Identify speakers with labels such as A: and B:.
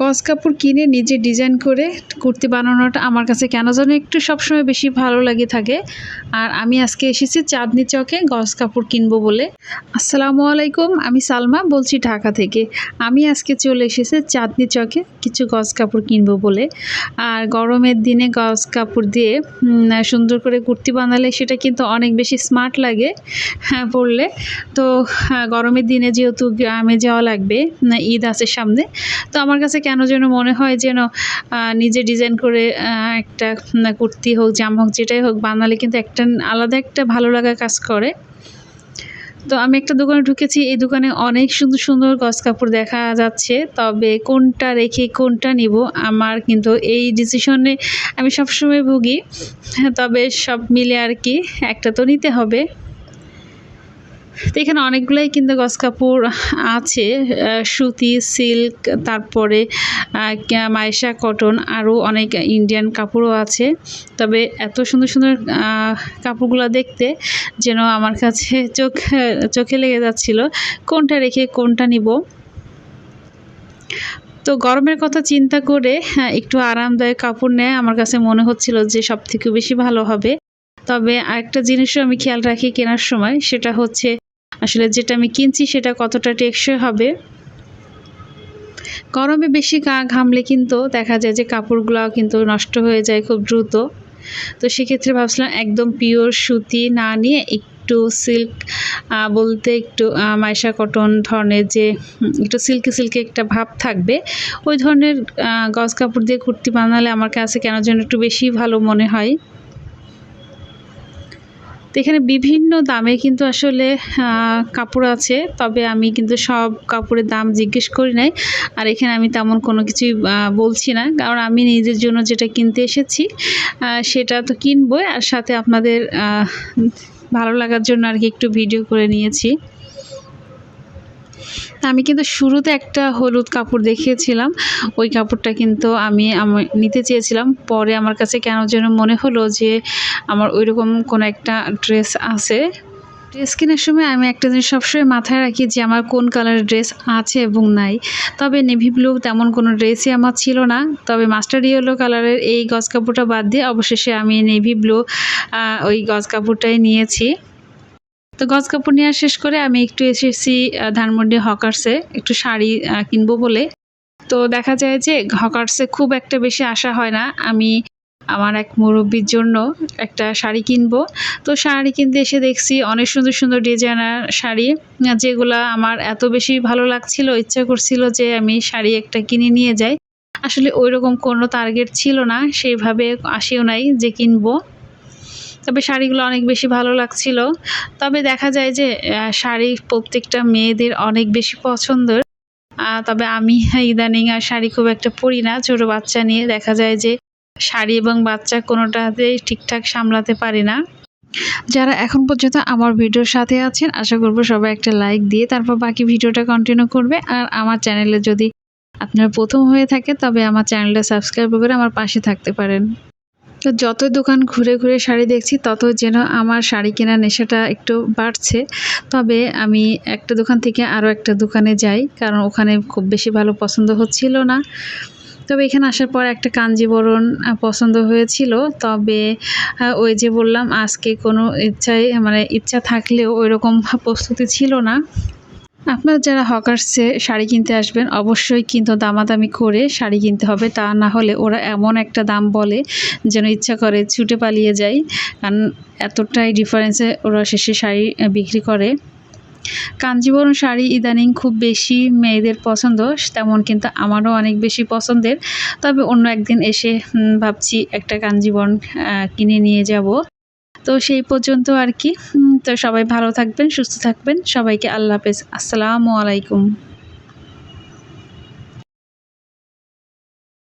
A: গজ কাপড় কিনে নিজে ডিজাইন করে কুর্তি বানানোটা আমার কাছে কেন যেন একটু সবসময় বেশি ভালো লাগে থাকে। আর আমি আজকে এসেছি চাঁদনি চকে গজ কাপড় কিনবো বলে। আসসালামু আলাইকুম আমি সালমা বলছি ঢাকা থেকে। আমি আজকে চলে এসেছি চাঁদনি চকে কিছু গজ কাপড় কিনবো বলে। আর গরমের দিনে গজ কাপড় দিয়ে সুন্দর করে কুর্তি বানালে সেটা কিন্তু অনেক বেশি স্মার্ট লাগে হ্যাঁ পরলে তো হ্যাঁ, গরমের দিনে যেহেতু গ্রামে যাওয়া লাগবে ঈদ আছে সামনে তো আমার কাছে কেন যেন মনে হয় যেন নিজে ডিজাইন করে একটা কুর্তি হোক, জামা হোক, যেটাই হোক, বানালে কিন্তু একটা আলাদা একটা ভালো লাগা কাজ করে। তো আমি একটা দোকানে ঢুকেছি, এই দোকানে অনেক সুন্দর সুন্দর গস কাপড় দেখা যাচ্ছে, তবে কোনটা রেখে কোনটা নিব আমার কিন্তু এই ডিসিশনে আমি সবসময় ভুগি, তবে সব মিলে আর কি, একটা তো নিতে হবে। তো এখানে অনেকগুলাই কিন্তু গস কাপড় আছে সুতি সিল্ক তারপরে মাইশা কটন আরও অনেক ইন্ডিয়ান কাপড়ও আছে। তবে এত সুন্দর সুন্দর কাপড়গুলো দেখতে যেন আমার কাছে চোখ চোখে লেগে যাচ্ছিল কোনটা রেখে কোনটা নিব। তো গরমের কথা চিন্তা করে হ্যাঁ, একটু আরামদায়ক কাপড় নেয় আমার কাছে মনে হচ্ছিল যে সব থেকে বেশি ভালো হবে। তবে আরেকটা জিনিসও আমি খেয়াল রাখি কেনার সময় সেটা হচ্ছে আসলে যেটা আমি কিনছি সেটা কতটা টেকসই হবে? গরমে বেশি গা ঘামলে কিন্তু দেখা যায় যে কাপড়গুলো কিন্তু নষ্ট হয়ে যায় খুব দ্রুত। তো সেক্ষেত্রে ভাবছিলাম একদম পিওর সুতি না নিয়ে একটু সিল্ক বলতে একটু মাইশা কটন ধরনের যে, একটু সিল্কি সিল্কি একটা ভাব থাকবে, ওই ধরনের গজ কাপড় দিয়ে কুর্তি বানালে আমার কাছে কেন যেন একটু বেশি ভালো মনে হয়। তো এখানে বিভিন্ন দামে কিন্তু আসলে কাপড় আছে। তবে আমি কিন্তু সব কাপড়ের দাম জিজ্ঞেস করি নাই। আর এখানে আমি তেমন কোনো কিছুই বলছি না। কারণ আমি নিজের জন্য যেটা কিনতে এসেছি সেটা তো কিনবই। আর সাথে আপনাদের ভালো লাগার জন্য আর কি একটু ভিডিও করে নিয়েছি। আমি কিন্তু শুরুতে একটা হলুদ কাপড় দেখিয়েছিলাম। ওই কাপড়টা কিন্তু আমি আমি, নিতে চেয়েছিলাম। পরে আমার কাছে কেন যেন মনে হলো যে আমার ওইরকম কোনো একটা ড্রেস আছে। ড্রেস কেনার সময় আমি একটা জিনিস সবসময় মাথায় রাখি যে আমার কোন কালারের ড্রেস আছে এবং নাই। তবে নেভি ব্লু তেমন কোনো ড্রেসই আমার ছিল না। তবে মাস্টার ইয়েলো কালারের এই গজ কাপড়টা বাদ দিয়ে অবশেষে আমি নেভি ব্লু ওই গজ কাপড়টাই নিয়েছি। তো গজ কাপড় নেওয়া শেষ করে আমি একটু এসেছি ধানমন্ডি হকার্সে একটু শাড়ি কিনবো বলে। তো দেখা যায় যে হকার্সে খুব একটা বেশি আসা হয় না। আমি আমার এক মুরব্বীর জন্য একটা শাড়ি কিনবো। তো শাড়ি কিনতে এসে দেখছি অনেক সুন্দর সুন্দর ডিজাইনার শাড়ি যেগুলা আমার এত বেশি ভালো লাগছিল, ইচ্ছা করছিল যে আমি শাড়ি একটা কিনে নিয়ে যাই। আসলে ওইরকম কোনো টার্গেট ছিল না, সেইভাবে আসেও নাই যে কিনবো। তবে শাড়িগুলো অনেক বেশি ভালো লাগছিল। তবে দেখা যায় যে শাড়ি প্রত্যেকটা মেয়েদের অনেক বেশি পছন্দের। তবে আমি ইদানিং আর শাড়ি খুব একটা পরি না। ছোট বাচ্চা নিয়ে দেখা যায় যে, শাড়ি এবং বাচ্চা কোনোটাতেই ঠিকঠাক সামলাতে পারি না। যারা এখন পর্যন্ত আমার ভিডিওর সাথে আছেন, আশা করব সবাই একটা লাইক দিয়ে তারপর বাকি ভিডিওটা কন্টিনিউ করবে। আর আমার চ্যানেলে যদি আপনারা প্রথম হয়ে থাকে তবে আমার চ্যানেলটা সাবস্ক্রাইব করে আমার পাশে থাকতে পারেন। তো যত দোকান ঘুরে ঘুরে শাড়ি দেখছি তত যেন আমার শাড়ি কেনার নেশাটা একটু বাড়ছে। তবে আমি একটা দোকান থেকে আরও একটা দোকানে যাই, কারণ ওখানে খুব বেশি ভালো পছন্দ হচ্ছিল না। তবে এখানে আসার পর একটা কাঞ্জিবরণ পছন্দ হয়েছিল। তবে ওই যে বললাম, আজকে কোনো ইচ্ছাই মানে ইচ্ছা থাকলেও ওই রকম প্রস্তুতি ছিল না। আপনারা যারা হকার্সে শাড়ি কিনতে আসবেন, অবশ্যই কিন্তু দামাদামি করে শাড়ি কিনতে হবে। তা না হলে ওরা এমন একটা দাম বলে যেন ইচ্ছা করে ছুটে পালিয়ে যায়। কারণ এতটাই ডিফারেন্সে ওরা শেষে শাড়ি বিক্রি করে। কাঞ্জিবরম শাড়ি ইদানিং খুব বেশি মেয়েদের পছন্দ, তেমন কিন্তু আমারও অনেক বেশি পছন্দের। তবে অন্য একদিন এসে ভাবছি একটা কাঞ্জিবরম কিনে নিয়ে যাব। তো সেই পর্যন্ত আর কি। তো সবাই ভালো থাকবেন সুস্থ থাকবেন। সবাইকে আল্লাহ হাফেজ। আসসালামু আলাইকুম।